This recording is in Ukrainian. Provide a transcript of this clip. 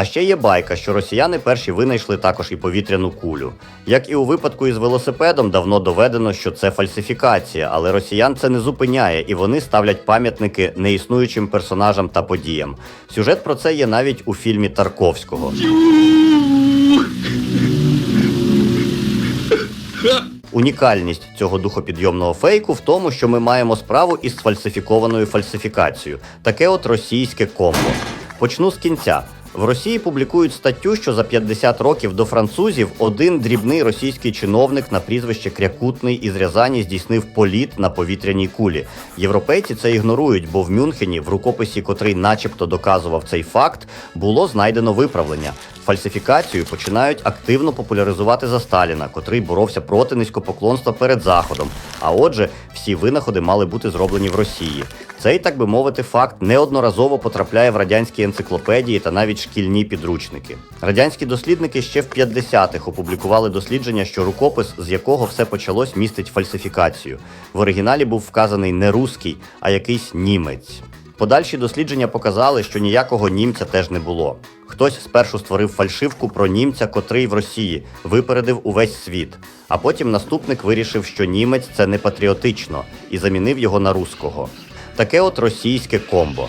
А ще є байка, що росіяни перші винайшли також і повітряну кулю. Як і у випадку із велосипедом, давно доведено, що це фальсифікація, але росіян це не зупиняє, і вони ставлять пам'ятники неіснуючим персонажам та подіям. Сюжет про це є навіть у фільмі Тарковського. Унікальність цього духопідйомного фейку в тому, що ми маємо справу із сфальсифікованою фальсифікацією. Таке от російське комбо. Почну з кінця. В Росії публікують статтю, що за 50 років до французів один дрібний російський чиновник на прізвище Крякутний із Рязані здійснив політ на повітряній кулі. Європейці це ігнорують, бо в Мюнхені, в рукописі, котрий начебто доказував цей факт, було знайдено виправлення. Фальсифікацію починають активно популяризувати за Сталіна, котрий боровся проти низькопоклонства перед Заходом. А отже, всі винаходи мали бути зроблені в Росії. Цей, так би мовити, факт неодноразово потрапляє в радянські енциклопедії та навіть шкільні підручники. Радянські дослідники ще в 50-х опублікували дослідження, що рукопис, з якого все почалось, містить фальсифікацію. В оригіналі був вказаний не руський, а якийсь німець. Подальші дослідження показали, що ніякого німця теж не було. Хтось спершу створив фальшивку про німця, котрий в Росії випередив увесь світ. А потім наступник вирішив, що німець це не патріотично, і замінив його на руського. Таке от російське комбо.